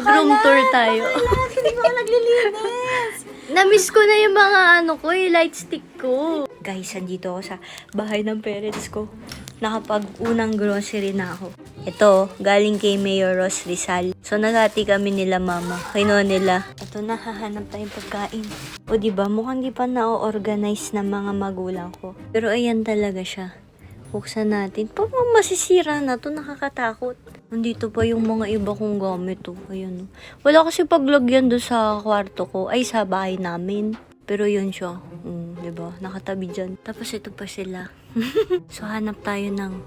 Room tour tayo. Hindi ko naglilinis. Namiss ko na yung mga ano ko, yung light stick ko. Guys, andito ako sa bahay ng parents ko. Nakapag unang grocery na ako. Ito, galing kay Mayor Ross Rizal. So, nagati kami nila mama. Kinuha nila. Ito na, hahanap tayong pagkain. O, di ba Mukhang di pa na-organize ng mga magulang ko. Pero ayan talaga siya. Buksan natin. Pag masisira na to, nakakatakot. Nandito pa yung mga iba kong gamit to. Ayan. oh. Wala kasi paglagyan doon sa kwarto ko. Ay, sa bahay namin. Pero yun siya. Mm, ba? Nakatabi dyan. Tapos ito pa sila. so, hanap tayo ng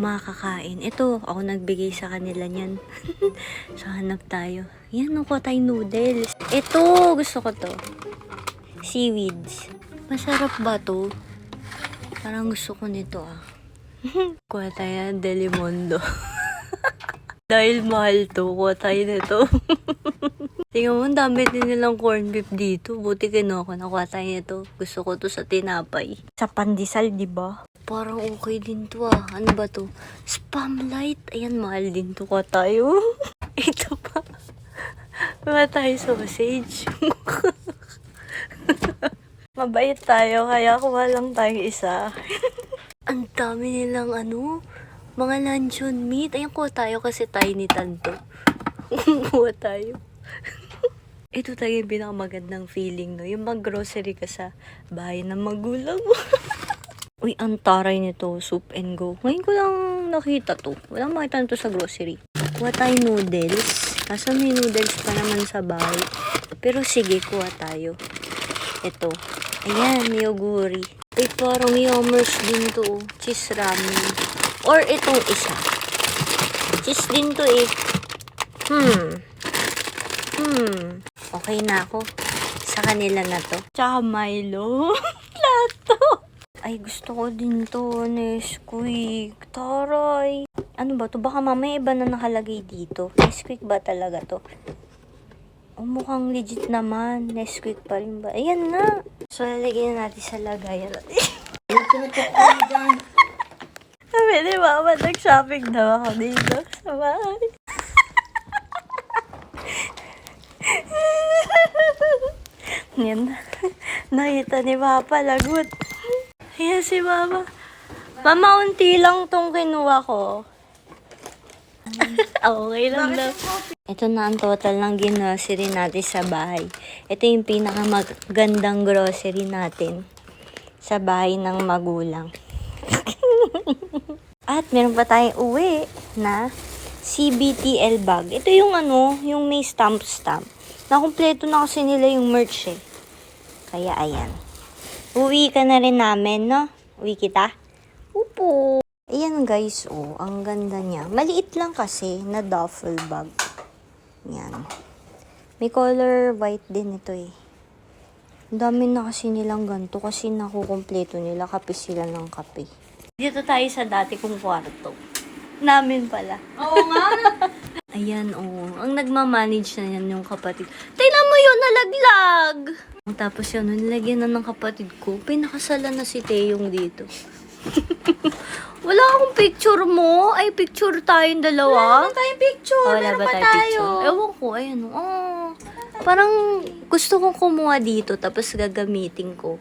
makakain. Ito, ako nagbigay sa kanila niyan. so, hanap tayo. Yan, nakuha tayo noodles. Ito, gusto ko to. Seaweeds. Masarap ba to? Parang gusto ko nito ah. Kuha tayo ng Delimondo. Dahil mahal to, kuha tayo nito. Tingnan mo, dami din nilang corn beef dito. Buti kinuha ko, nakuha tayo nito. Gusto ko to sa tinapay. Sa pandesal, di ba? Parang okay din to ah. Ano ba to? Spam light. Ayan, mahal din to. Kuha tayo. Ito pa. Kuha tayo sausage. Mabait tayo, kaya kuha lang tayo isa. Ang dami nilang ano, mga luncheon meat. Ayan, kuha tayo kasi tiny tanto. kuha tayo. Ito tayo yung pinakamagandang feeling, no? Yung mag-grocery ka sa bahay ng magulang mo. Uy, ang taray nito, soup and go. Ngayon ko lang nakita to. Walang makita nito sa grocery. Kuha tayo noodles. Kaso may noodles pa naman sa bahay. Pero sige, kuha tayo. Ito. Ayan, may yoguri. Uy, parang yummers din to. oh. Cheese ramen. Or itong isa. Cheese din to eh. Hmm. Hmm. Okay na ako. Sa kanila na to. Tsaka Milo. Lahat. Ay, gusto ko din to. Nesquik. Taray. Ano ba to? Baka mamaya iba na nakalagay dito. Nesquik ba talaga to? Oh, mukhang legit naman. Nesquik pa rin ba? Ayan na. So, lalagyan na natin sa lagayan. Sabi ni Mama, nag-shopping daw ako dito sa bahay. Yan. Nakita ni Papa, lagot. Ayan si Mama. Mama, unti lang tong kinuha ko. okay lang daw. Ito na ang total ng grocery natin sa bahay. Ito yung pinakamagandang grocery natin sa bahay ng magulang. At meron pa tayong uwi na CBTL bag. Ito yung ano, yung may stamp-stamp. Nakumpleto na kasi nila yung merch eh. Kaya ayan. Uwi ka na rin namin, no? Uwi kita? Upo. Ayan guys, oh, ang ganda niya. Maliit lang kasi na duffel bag. Yan. May color white din ito eh. Ang dami na kasi nilang ganito kasi nakukumpleto nila kape sila ng kape. Dito tayo sa dati kong kwarto. Namin pala. Oo nga. Ayan, oh. Ang nagmamanage na yan yung kapatid. Tingnan mo yun, nalaglag! Tapos yun, nilagyan na ng kapatid ko. Pinakasala na si Teyong dito. Wala akong picture mo. Ay, picture tayong dalawa. Wala tayong picture. Wala Meron ba pa tayo tayo. picture? Ewan ko, ayan. Oh. Parang gusto kong kumuha dito tapos gagamitin ko.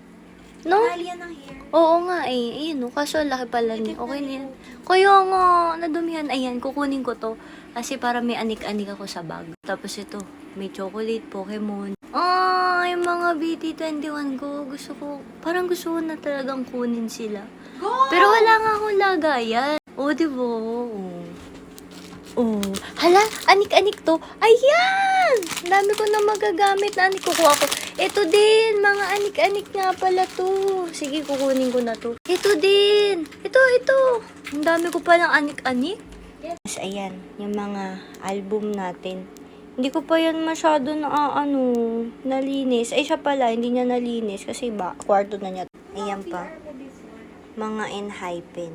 No? Alien ng hair. Oo nga eh. Ayan o. Kaso laki pala niya. Okay na yan. Kaya nga, nadumihan. Ayan, kukunin ko to. Kasi para may anik-anik ako sa bag. Tapos ito, may chocolate, Pokemon. Yung mga BT21 ko. Gusto ko, parang gusto ko na talagang kunin sila. Go! Pero wala nga akong lagayan. O, di ba? Oo. Oh. Hala, anik-anik to. Ayan! Ang Dami ko na magagamit na anik. Kukuha ko. Ito din, mga anik-anik nga pala to. Sige, kukunin ko na to. Ito din. Ito, ito. Ang dami ko palang anik-anik. Yes, ayan. Yung mga album natin. Hindi ko pa yan masyado na ah, ano, nalinis. Ay, siya pala, hindi niya nalinis kasi ba, kwarto na niya. Ayan pa. Mga enhypen.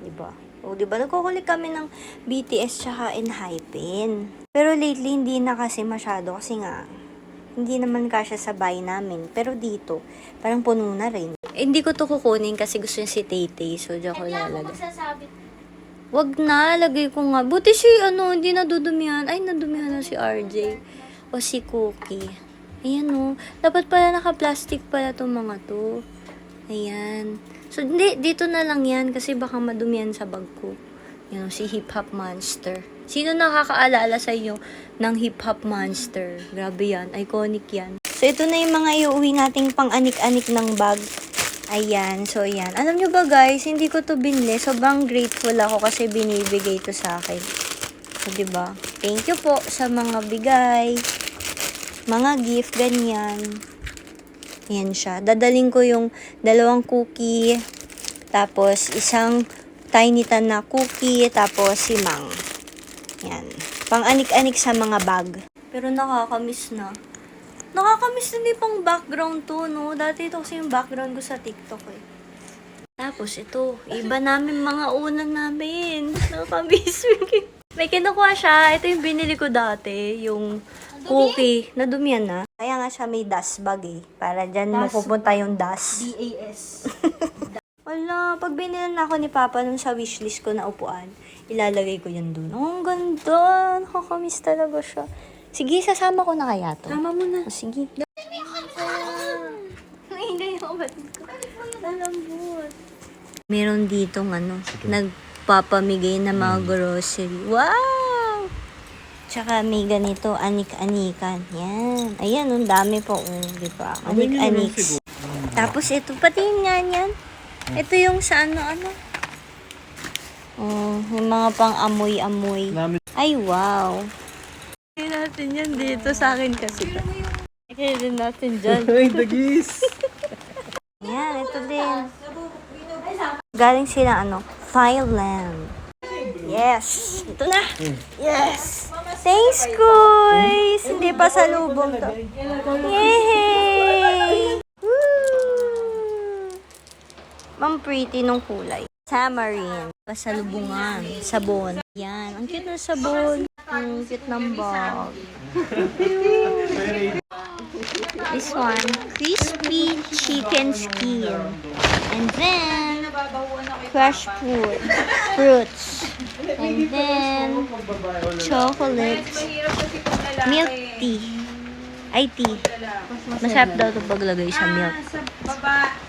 Diba? O, diba? Nagkukulik kami ng BTS tsaka enhypen. Pero lately, hindi na kasi masyado kasi nga, hindi naman kasya sa bahay namin. Pero dito, parang puno na rin. Eh, hindi ko to kukunin kasi gusto niya si Tay So, diyan ko lalagay. Wag na, lagay ko nga. Buti si, ano, hindi nadudumihan. Ay, nadumihan na si RJ. O si Cookie. Ayan, o. Dapat pala naka-plastic pala itong mga to. Ayan. So, hindi, dito na lang yan kasi baka madumihan sa bag ko. Yan, si Hip Hop Monster. Sino nakakaalala sa inyo ng Hip Hop Monster? Grabe yan. Iconic yan. So, ito na yung mga iuwi nating pang-anik-anik ng bag. Ayan, so ayan. Alam nyo ba guys, hindi ko to binili. Sobrang grateful ako kasi binibigay to sa akin. So, diba? Thank you po sa mga bigay. Mga gift, ganyan. Ayan siya. Dadaling ko yung dalawang cookie. Tapos, isang tiny tan na cookie. Tapos, si Mang. Yan. Pang-anik-anik sa mga bag. Pero nakakamiss na. Nakakamiss din yung pang background to, no? Dati ito kasi yung background ko sa TikTok eh. Tapos ito, iba namin mga unan namin. Nakakamiss. May kinukuha siya. Ito yung binili ko dati. Yung cookie. Nadumihan na. Kaya nga siya may dust bag eh. Para dyan mapupunta yung dust. DAS. Wala, pag binili na ako ni Papa nung sa wishlist ko na upuan, ilalagay ko yan dun. Oh, ang ganda. Nakakamiss talaga siya. Sige, sasama ko na kaya to. Tama mo na. Oh, sige. Naingay ako ba't ko? Meron ditong ano, nagpapamigay na mga grocery. Wow! Tsaka may ganito, anik-anikan. Yan. Ayan, ang dami po. Oh, di ba? Anik-aniks. Tapos ito, pati nga yan. Ito yung sa ano-ano. Oh, yung mga pang-amoy-amoy. Ay, wow. Kaya natin yan dito sa akin kasi. Kaya din natin dyan. Ay, dagis! Yan, ito din. Galing sila ano, Thailand. Yes! Ito na! Yes! Thanks, guys! Hindi pa sa lubong to. Yay! Woo! Pretty nung kulay. Tamarind. Pasalubungan. Sabon. Yan. Ang cute ng sabon. Ang cute ng bag. This one, crispy chicken skin. And then, fresh fruit, fruits. And then, chocolate, milk tea. Ay, tea. Masarap daw ito paglagay sa milk. Baba.